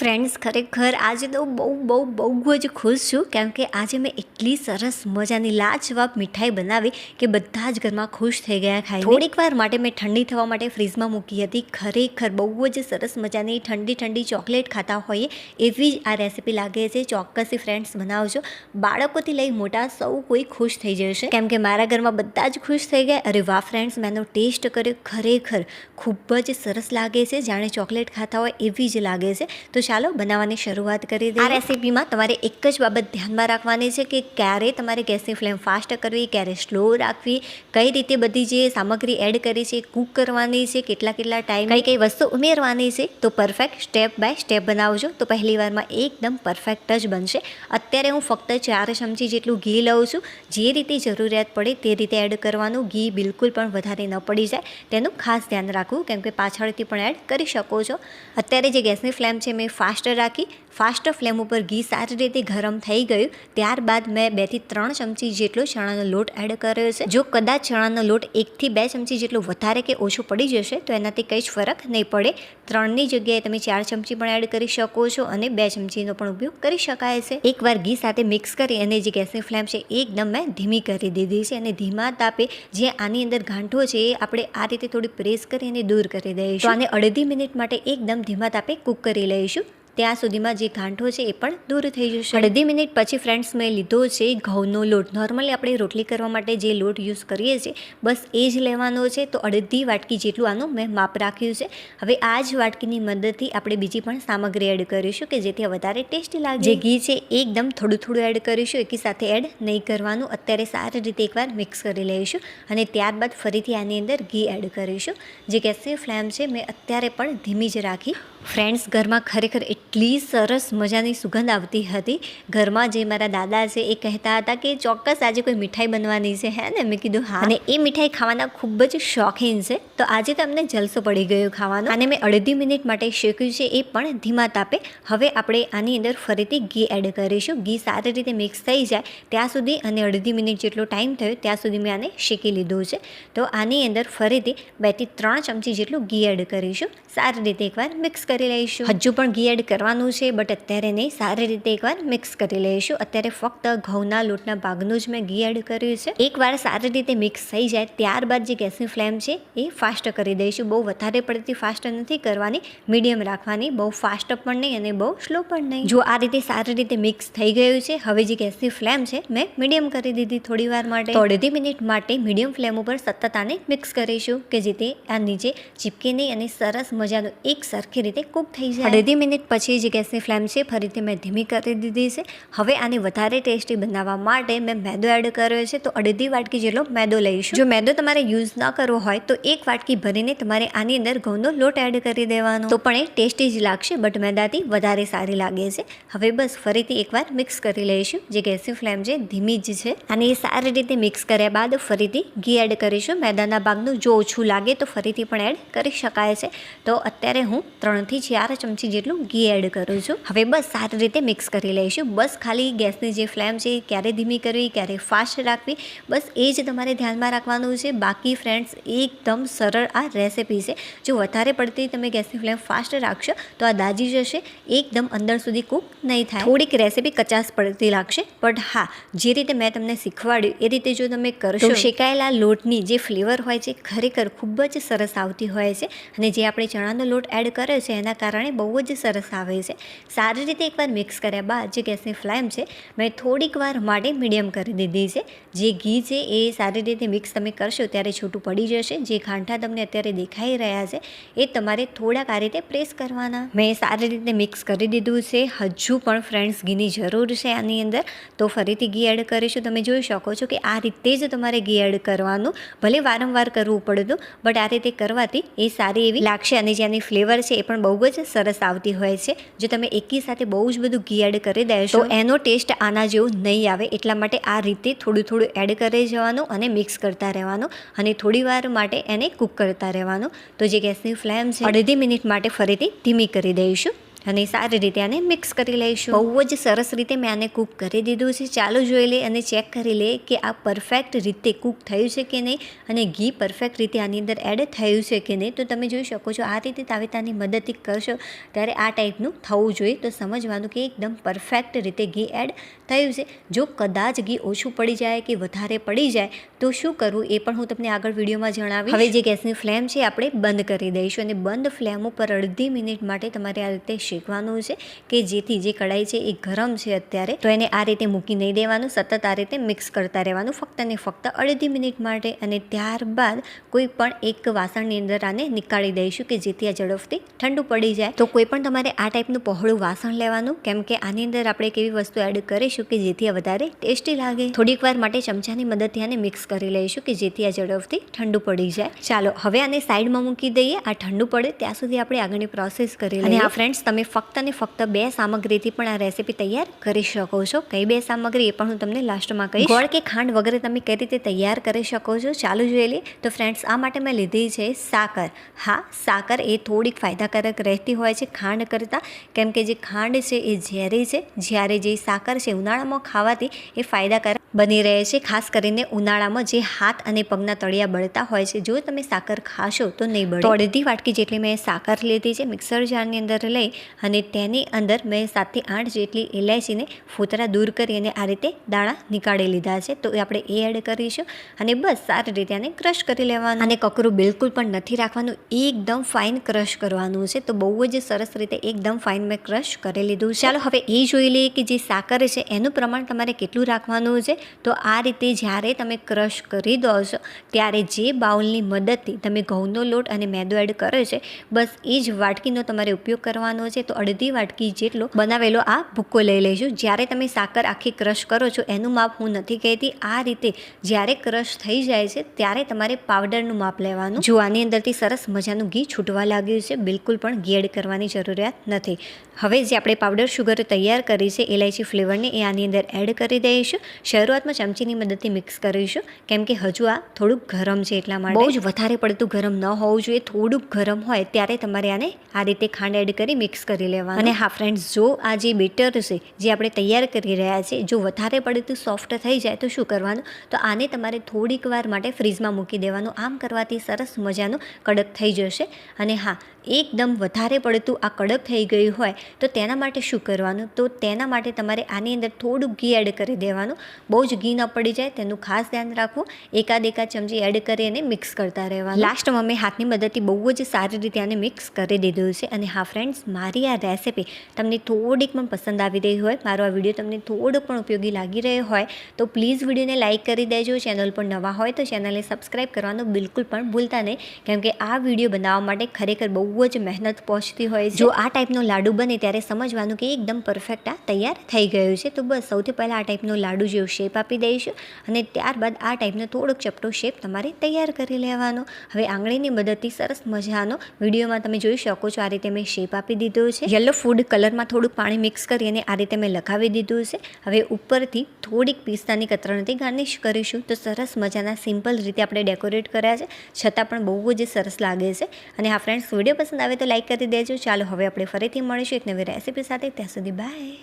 Friends ખરેખર આજે તો બહુ બહુ બહુ જ ખુશ છું. કેમ કે આજે મેં એટલી સરસ મજાની લાજવાબ મીઠાઈ બનાવી કે બધા જ ઘરમાં ખુશ થઈ ગયા ખાઈ થોડીક વાર માટે મેં ઠંડી થવા માટે ફ્રીજમાં મૂકી હતી. ખરેખર બહુ જ સરસ મજાની ઠંડી ઠંડી ચોકલેટ ખાતા હોઈએ એવી જ આ રેસીપી લાગે છે. ચોક્કસથી ફ્રેન્ડ્સ બનાવજો. બાળકોથી લઈ મોટા સૌ કોઈ ખુશ થઈ જશે. કેમ કે મારા ઘરમાં બધા જ ખુશ થઈ ગયા. અરે વાહ ફ્રેન્ડ્સ મેં એનો ટેસ્ટ કર્યો. ખરેખર ખૂબ જ સરસ લાગે છે. જાણે ચોકલેટ ખાતા હોય એવી જ લાગે છે. તો ચાલો બનાવવાની શરૂઆત કરી દઈએ. આ રેસીપીમાં તમારે એક જ બાબત ધ્યાનમાં રાખવાની છે કે ક્યારે તમારે ગેસની ફ્લેમ ફાસ્ટ કરવી ક્યારે સ્લો રાખવી કઈ રીતે બધી જે સામગ્રી એડ કરી છે કૂક કરવાની છે કેટલા કેટલા ટાઈમ કઈ કઈ વસ્તુ ઉમેરવાની છે તો પરફેક્ટ સ્ટેપ બાય સ્ટેપ બનાવજો. તો પહેલી વારમાં એકદમ પરફેક્ટ જ બનશે. અત્યારે હું ફક્ત ચાર ચમચી જેટલું ઘી લઉં છું. જે રીતે જરૂરિયાત પડે તે રીતે એડ કરવાનું. ઘી બિલકુલ પણ વધારે ન પડી જાય. તેનું ખાસ ધ્યાન રાખવું કેમ કે પાછળથી પણ એડ કરી શકો છો. અત્યારે જે ગેસની ફ્લેમ છે મેં ફાસ્ટ રાખી, ફાસ્ટ ફ્લેમ ઉપર ઘી સારી રીતે ગરમ થઈ ગયું. ત્યારબાદ મેં બેથી ત્રણ ચમચી જેટલો ચણાનો લોટ એડ કર્યો છે. જો કદાચ ચણાનો લોટ એકથી બે ચમચી જેટલો વધારે કે ઓછો પડી જશે, તો એનાથી કંઈ જ ફરક નહીં પડે. ત્રણની જગ્યાએ તમે ચાર ચમચી પણ એડ કરી શકો છો અને બે ચમચીનો પણ ઉપયોગ કરી શકાય છે. એકવાર ઘી સાથે મિક્સ કરી અને જે ગેસની ફ્લેમ છે એકદમ મેં ધીમી કરી દીધી છે અને ધીમા તાપે જે આની અંદર ગાંઠો છે એ આપણે આ રીતે થોડી પ્રેસ કરી અને દૂર કરી દઈશું. અને અડધી મિનિટ માટે એકદમ ધીમા તાપે કૂક કરી લઈશું. ત્યાં સુધીમાં જે ગાંઠો છે એ પણ દૂર થઈ જશે. અડધી મિનિટ પછી ફ્રેન્ડ્સ મેં લીધો છે ઘઉંનો લોટ. નોર્મલી આપણે રોટલી કરવા માટે જે લોટ યુઝ કરીએ છીએ, બસ એ જ લેવાનો છે. તો અડધી વાટકી જેટલું આનું મેં માપ રાખ્યું છે. હવે આ જ વાટકીની મદદથી આપણે બીજી પણ સામગ્રી એડ કરીશું કે જેથી વધારે ટેસ્ટી લાગે. જે ઘી છે એકદમ થોડું થોડું એડ કરીશું, એકી સાથે એડ નહીં કરવાનું. અત્યારે સારી રીતે એકવાર મિક્સ કરી લઈશું અને ત્યારબાદ ફરીથી આની અંદર ઘી એડ કરીશું. જે ગેસની ફ્લેમ છે, મેં અત્યારે પણ ધીમી જ રાખી. ફ્રેન્ડ્સ ઘરમાં ખરેખર એટલી સરસ મજાની સુગંધ આવતી હતી. ઘરમાં જે મારા દાદા છે એ કહેતા હતા કે ચોક્કસ આજે કોઈ મીઠાઈ બનવાની છે, હે ને? મેં કીધું, હા. અને એ મીઠાઈ ખાવાના ખૂબ જ શોખીન છે. તો આજે તમને જલસો પડી ગયો ખાવાનો. અને મેં અડધી મિનિટ માટે શેક્યું છે એ પણ ધીમા તાપે. હવે આપણે આની અંદર ફરીથી ઘી એડ કરીશું. ઘી સારી રીતે મિક્સ થઈ જાય ત્યાં સુધી અને અડધી મિનિટ જેટલો ટાઈમ થયો ત્યાં સુધી મેં આને શેકી લીધું છે. તો આની અંદર ફરીથી બેથી ત્રણ ચમચી જેટલું ઘી એડ કરીશું. સારી રીતે એકવાર મિક્સ કરી લઈશું. હજુ પણ ઘી એડ કરવાનું છે બટ અત્યારે નહીં સારી રીતે એકવાર મિક્સ કરી લઈશું. અત્યારે ફક્ત ઘઉંના લોટના ભાગનું જ મેં ઘી એડ કર્યું છે. એકવાર સારી રીતે મિક્સ થઈ જાય, ત્યારબાદ જે ગેસની ફ્લેમ છે, એ ફાસ્ટ કરી દઈશું. બહુ વધારે પડતી ફાસ્ટ નથી કરવાની મીડિયમ રાખવાની. બહુ ફાસ્ટ પણ નહીં અને બહુ સ્લો પણ નહીં. જો આ રીતે સારી રીતે મિક્સ થઈ ગયું છે, હવે જે ગેસની ફ્લેમ છે, મેં મીડિયમ કરી દીધી થોડી વાર માટે. અડધી મિનિટ માટે મીડિયમ ફ્લેમ ઉપર સતત આને મિક્સ કરીશું, કે જેથી આ નીચે ચીપકે નહીં અને સરસ મજાનું એક સરખી રીતે કૂક થઈ જાય. અડધી મિનિટ પછી જે ગેસની ફ્લેમ છે, ફરીથી મેં ધીમી કરી દીધી છે. હવે આને વધારે ટેસ્ટી બનાવવા માટે મેં મેદો એડ કર્યો છે. તો અડધી વાટકી જેટલો મેદો લઈશું. જો મેદો તમારે યુઝ ન કરવો હોય, તો એક વાટકી ભરીને તમારે આની અંદર ઘઉંનો લોટ એડ કરી દેવાનો. તો પણ એ ટેસ્ટી જ લાગશે, બટ મેદાથી વધારે સારી લાગે છે. હવે બસ ફરીથી એકવાર મિક્સ કરી લઈશું. જે ગેસની ફ્લેમ છે, ધીમી જ છે. અને એ સારી રીતે મિક્સ કર્યા બાદ ફરીથી ઘી એડ કરીશું. મેદાના ભાગનું જો ઓછું લાગે, તો ફરીથી પણ એડ કરી શકાય છે. તો અત્યારે હું ત્રણથી ચાર ચમચી જેટલું ઘી એડ કરું છું. હવે બસ સારી રીતે મિક્સ કરી લઈશું. બસ ખાલી ગેસની જે ફ્લેમ છે ક્યારે ધીમી કરવી, ક્યારે ફાસ્ટ રાખવી, બસ એ જ તમારે ધ્યાનમાં રાખવાનું છે. બાકી ફ્રેન્ડ્સ એકદમ સરળ આ રેસિપી છે. જો વધારે પડતી તમે ગેસની ફ્લેમ ફાસ્ટ રાખશો, તો આ દાજી જશે. એકદમ અંદર સુધી કૂક નહીં થાય. થોડીક રેસીપી કચાસ પડતી લાગશે બટ હા, જે રીતે મેં તમને શીખવાડ્યું, એ રીતે જો તમે કરશો શેકાયેલા લોટની જે ફ્લેવર હોય છે ખરેખર ખૂબ જ સરસ આવતી હોય છે. અને જે આપણે ચણાનો લોટ એડ કર્યો છે એના કારણે બહુ જ સરસ આવે છે. સારી રીતે એકવાર મિક્સ કર્યા બાદ જે ગેસની ફ્લેમ છે, મેં થોડીક વાર માટે મીડિયમ કરી દીધી છે. જે ઘી છે એ સારી રીતે મિક્સ તમે કરશો ત્યારે છૂટું પડી જશે. જે ખાંઠા તમને અત્યારે દેખાઈ રહ્યા છે, એ તમારે થોડાક આ રીતે પ્રેસ કરવાના. મેં સારી રીતે મિક્સ કરી દીધું છે. હજુ પણ ફ્રેન્ડ્સ ઘીની જરૂર છે આની અંદર. તો ફરીથી ઘી એડ કરીશું. તમે જોઈ શકો છો કે આ રીતે જ તમારે ઘી એડ કરવાનું. ભલે વારંવાર કરવું પડતું બટ આ રીતે કરવાથી એ સારી એવી લાગશે. અને જેની ફ્લેવર છે એ પણ બહુ જ સરસ આવતી હોય છે. જો તમે એકી સાથે બહુ જ બધું ઘી એડ કરી દેશો તો એનો ટેસ્ટ આના જેવું નહીં આવે. એટલા માટે આ રીતે થોડું થોડું એડ કરી જવાનું અને મિક્સ કરતા રહેવાનું અને થોડી વાર માટે એને કૂક કરતા રહેવાનું. તો જે ગેસની ફ્લેમ છે અડધી મિનિટ માટે ફરીથી ધીમી કરી દઈશું. અને સારી રીતે આને મિક્સ કરી લઈશું. બહુ જ સરસ રીતે મેં આને કૂક કરી દીધું છે. ચાલો જોઈ લે અને ચેક કરી લે કે આ પરફેક્ટ રીતે કૂક થયું છે કે નહીં અને ઘી પરફેક્ટ રીતે આની અંદર એડ થયું છે કે નહીં. તો તમે જોઈ શકો છો આ રીતે તાવેતાની મદદથી કરશો ત્યારે આ ટાઈપનું થવું જોઈએ. તો સમજવાનું કે એકદમ પરફેક્ટ રીતે ઘી એડ થયું છે. જો કદાચ ઘી ઓછું પડી જાય કે વધારે પડી જાય તો શું કરવું એ પણ હું તમને આગળ વિડીયોમાં જણાવીશ. હવે જે ગેસની ફ્લેમ છે આપણે બંધ કરી દઈશું અને બંધ ફ્લેમ ઉપર અડધી મિનિટ માટે તમારે આ રીતે શેકવાનું છે કે જેથી જે કઢાઈ છે એ ગરમ છે અત્યારે, તો એને આ રીતે મૂકી નહીં દેવાનું, સતત આ રીતે મિક્સ કરતા રહેવાનું, ફક્ત ને ફક્ત અડધી મિનિટ માટે અને ત્યારબાદ કોઈ પણ એક વાસણની અંદર આને નીકાળી દઈશું કે જેથી આ ઝડપથી ઠંડુ પડી જાય. તો કોઈ પણ તમારે આ ટાઈપનું પહોળું વાસણ લેવાનું, કેમ કે આની અંદર આપણે કેવી વસ્તુ એડ કરીશું કે જેથી આ વધારે ટેસ્ટી લાગે. થોડીક વાર માટે ચમચાની મદદથી આને મિક્સ કરી લઈશું કે જેથી આ ઝડપથી ઠંડુ પડી જાય. ચાલો, હવે આને સાઈડમાં મૂકી દઈએ. આ ઠંડુ પડે, ત્યાં સુધી આપણે આગળની પ્રોસેસ કરી લઈએ. આ ફ્રેન્ડ્સ તમે ફક્ત ને ફક્ત બે સામગ્રીથી પણ આ રેસીપી તૈયાર કરી શકો છો. કઈ બે સામગ્રી એ પણ હું તમને લાસ્ટમાં કહીશ. ગોળ કે ખાંડ વગેરે તમે કઈ રીતે તૈયાર કરી શકો છો? ચાલુ જોઈ લઈએ તો ફ્રેન્ડ્સ આ માટે મેં લીધી છે સાકર. હા સાકર એ થોડીક ફાયદાકારક રહેતી હોય છે ખાંડ કરતાં. કેમ કે જે ખાંડ છે એ ઝેરી છે. જ્યારે જે સાકર છે ઉનાળામાં ખાવાથી એ ફાયદાકારક બની રહે છે. ખાસ કરીને ઉનાળામાં જે હાથ અને પગના તળિયા બળતા હોય છે. જો તમે સાકર ખાશો તો નહીં બળે. અડધી વાટકી જેટલી મેં સાકર લીધી છે મિક્સર જારની અંદર લઈ અને તેની અંદર મેં સાતથી આઠ જેટલી ઇલાયચીને ફોતરા દૂર કરી અને આ રીતે દાણા નીકાળી લીધા છે. તો એ આપણે એ એડ કરીશું અને બસ સારી રીતે આને ક્રશ કરી લેવાનું. અને કકરું બિલકુલ પણ નથી રાખવાનું, એકદમ ફાઇન ક્રશ કરવાનું છે. તો બહુ જ સરસ રીતે એકદમ ફાઇન મેં ક્રશ કરી લીધું. ચાલો હવે એ જોઈ લઈએ કે જે સાકર છે એનું પ્રમાણ તમારે કેટલું રાખવાનું છે. તો આ રીતે જ્યારે તમે ક્રશ કરી દો છો, ત્યારે જે બાઉલની મદદથી તમે ઘઉંનો લોટ અને મેદો એડ કર્યો છે, બસ એ જ વાટકીનો તમારે ઉપયોગ કરવાનો છે. તો અડધી વાટકી જેટલો બનાવેલો આ ભૂક્કો લઈ લઈશું જ્યારે તમે સાકર આખી ક્રશ કરો છો, એનું માપ હું નથી કહેતી. આ રીતે જ્યારે ક્રશ થઈ જાય છે, ત્યારે તમારે પાવડરનું માપ લેવાનું. જો આની અંદરથી સરસ મજાનું ઘી છૂટવા લાગ્યું છે, બિલકુલ પણ એડ કરવાની જરૂરિયાત નથી. હવે જે આપણે પાવડર શુગર તૈયાર કરી છે ઇલાયચી ફ્લેવરને, એ આની અંદર એડ કરી દઈશું. શરૂઆતમાં ચમચીની મદદથી મિક્સ કરીશું. કેમ કે હજુ આ થોડુંક ગરમ છે એટલા માટે. બહુ જ વધારે પડતું ગરમ ન હોવું જોઈએ. થોડુંક ગરમ હોય, ત્યારે તમારે આને આ રીતે ખાંડ એડ કરી મિક્સ કરી લેવાનું. અને હા ફ્રેન્ડ્સ જો આ જે બેટર છે, જે આપણે તૈયાર કરી રહ્યા છે, જો વધારે પડતું સોફ્ટ થઈ જાય, તો શું કરવાનું? તો આને તમારે થોડીક વાર માટે ફ્રીજમાં મૂકી દેવાનું. આમ કરવાથી સરસ મજાનું કડક થઈ જશે. અને હા એકદમ વધારે પડતું આ કડક થઈ ગયું હોય, તો તેના માટે શું કરવાનું? તો તેના માટે તમારે આની અંદર થોડું ઘી એડ કરી દેવાનું. બહુ જ ઘી ન પડી જાય, તેનું ખાસ ધ્યાન રાખવું. એકાદ એકાદ ચમચી એડ કરી અને મિક્સ કરતા રહેવાનું. લાસ્ટમાં મેં હાથની મદદથી બહુ જ સારી રીતે આને મિક્સ કરી દીધું છે. અને હા ફ્રેન્ડ્સ મારી આ રેસીપી તમને થોડીક પણ પસંદ આવી રહી હોય, મારો આ વીડિયો તમને થોડો પણ ઉપયોગી લાગી રહ્યો હોય, તો પ્લીઝ વિડીયોને લાઇક કરી દેજો. ચેનલ પર નવા હોય તો ચેનલને સબસ્ક્રાઈબ કરવાનું બિલકુલ પણ ભૂલતા નહીં. કેમ કે આ વીડિયો બનાવવા માટે ખરેખર બહુ બહુ જ મહેનત પહોંચતી હોય છે. જો આ ટાઈપનો લાડુ બને ત્યારે સમજવાનું કે એકદમ પરફેક્ટ આ તૈયાર થઈ ગયું છે. તો બસ સૌથી પહેલાં આ ટાઈપનો લાડુ જેવો શેપ આપી દઈશું અને ત્યારબાદ આ ટાઈપનો થોડોક ચપટો શેપ તમારે તૈયાર કરી લેવાનો. હવે આંગળીની મદદથી સરસ મજાનો વિડીયોમાં તમે જોઈ શકો છો આ રીતે મેં શેપ આપી દીધો છે. યલો ફૂડ કલરમાં થોડુંક પાણી મિક્સ કરી અને આ રીતે મેં લગાવી દીધું છે. હવે ઉપરથી થોડીક પિસ્તાની કતરણથી ગાર્નિશ કરીશું. તો સરસ મજાના સિમ્પલ રીતે આપણે ડેકોરેટ કર્યા છે. છતાં પણ બહુ જ સરસ લાગે છે. અને હા ફ્રેન્ડ્સ વીડિયો પસંદ આવે તો લાઈક કરી દેજો. ચાલો, હવે આપણે ફરીથી મળીશું એક નવી રેસીપી સાથે. ત્યાં સુધી બાય